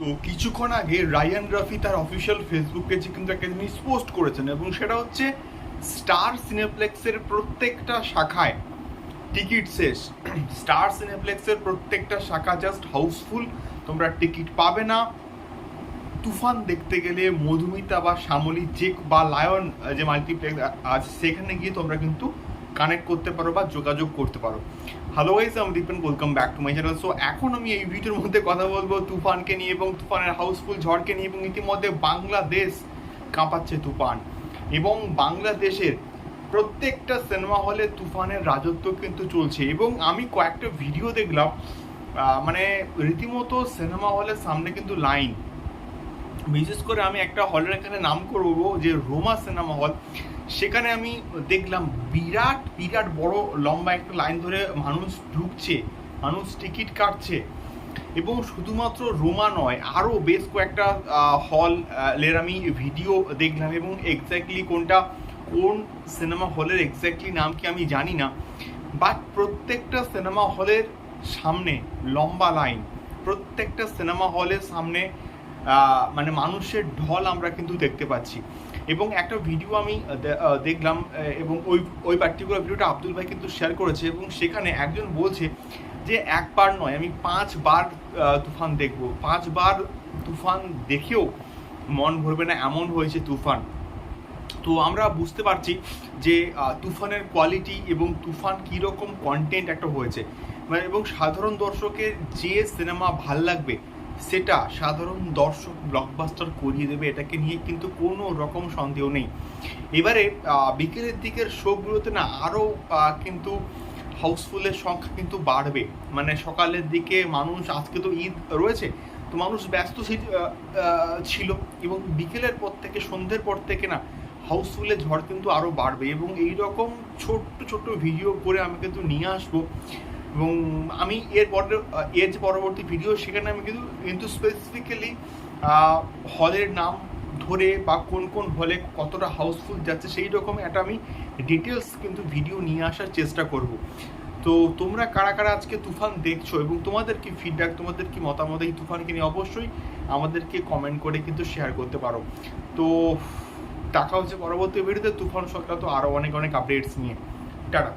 তো কিছুক্ষণ আগে রায়ান রাফি তার অফিসিয়াল ফেসবুক পেজে কিন্তু একটা জিনিস পোস্ট করেছেন, এবং সেটা হচ্ছে স্টার সিনেপ্লেক্সের প্রত্যেকটা শাখায় টিকিট শেষ। স্টার সিনেপ্লেক্সের প্রত্যেকটা শাখা জাস্ট হাউসফুল তোমরা টিকিট পাবে না। তুফান দেখতে গেলে মধুমিতা বা শ্যামলী চেক বা লায়ন যে মাল্টিপ্লেক্স আছে, সেখানে গিয়ে তোমরা কিন্তু কানেক্ট করতে পারো বা যোগাযোগ করতে পারো। হ্যালো ওয়াইজ আমি Dipen welcome back to my channel so এখন আমি এই ভিডিওর মধ্যে কথা বলব তুফানকে নিয়ে এবং তুফানের হাউসফুল ঝড়কে নিয়ে এবং ইতিমধ্যে বাংলাদেশ কাঁপাচ্ছে তুফান। এবং বাংলাদেশের প্রত্যেকটা সিনেমা হলে তুফানের রাজত্ব কিন্তু চলছে। এবং আমি কয়েকটা ভিডিও দেখলাম মানে রীতিমতো সিনেমা হলের সামনে কিন্তু লাইন বিশেষ করে আমি একটা হলের এখানে নাম করব যে রোমা সিনেমা হল সেখানে আমি দেখলাম বিরাট বিরাট বড় লম্বা একটা লাইন ধরে মানুষ ঢুকছে, মানুষ টিকিট কাটছে। এবং শুধুমাত্র রোমা নয় আরও বেশ কয়েকটা হল এর আমি ভিডিও দেখলাম এবং এক্স্যাক্টলি কোনটা, কোন সিনেমা হলের এক্স্যাক্টলি নাম কি আমি জানি না। বাট প্রত্যেকটা সিনেমা হলের সামনে লম্বা লাইন প্রত্যেকটা সিনেমা হলের সামনে মানে মানুষের ঢল আমরা কিন্তু দেখতে পাচ্ছি। এবং একটা ভিডিও আমি দেখলাম এবং ওই ওই পার্টিকুলার ভিডিওটা আব্দুল ভাই কিন্তু শেয়ার করেছে এবং সেখানে একজন বলছে যে, একবার নয়, আমি পাঁচবার তুফান দেখব। পাঁচবার তুফান দেখেও মন ভরবে না, এমন হয়েছে তুফান। তো আমরা বুঝতে পারছি যে তুফানের কোয়ালিটি এবং তুফান কীরকম কন্টেন্ট একটা হয়েছে। মানে এবং সাধারণ দর্শকের যে সিনেমা ভালো লাগবে সেটা সাধারণ দর্শক ব্লকবাস্টার করিয়ে দেবে এটাকে নিয়ে কিন্তু কোনো রকম সন্দেহ নেই। এবারে বিকেলের দিকের শোগুলোতে না আরও কিন্তু হাউসফুলের সংখ্যা কিন্তু বাড়বে। মানে সকালের দিকে মানুষ, আজকে তো ঈদ রয়েছে, তো মানুষ ব্যস্ত ছিল এবং বিকেলের পর থেকে, সন্ধ্যের পর থেকে না হাউসফুলের ঝড় কিন্তু আরও বাড়বে এবং এই রকম ছোট্ট ছোট্ট ভিডিও করে আমি কিন্তু নিয়ে আসব। এবং আমি এর পরে এর যে পরবর্তী ভিডিও সেখানে আমি কিন্তু কিন্তু স্পেসিফিক্যালি হলের নাম ধরে বা কোন কোন হলে কতটা হাউসফুল যাচ্ছে সেই রকম একটা আমি ডিটেলস কিন্তু ভিডিও নিয়ে আসার চেষ্টা করব। তো তোমরা কারা কারা আজকে তুফান দেখছ এবং তোমাদের কি ফিডব্যাক তোমাদের কি মতামত এই তুফানকে নিয়ে অবশ্যই আমাদেরকে কমেন্ট করে কিন্তু শেয়ার করতে পারো। তো দেখা হচ্ছে পরবর্তী ভিডিওতে তুফান সংক্রান্ত আরও অনেক অনেক আপডেটস নিয়ে। টাটা।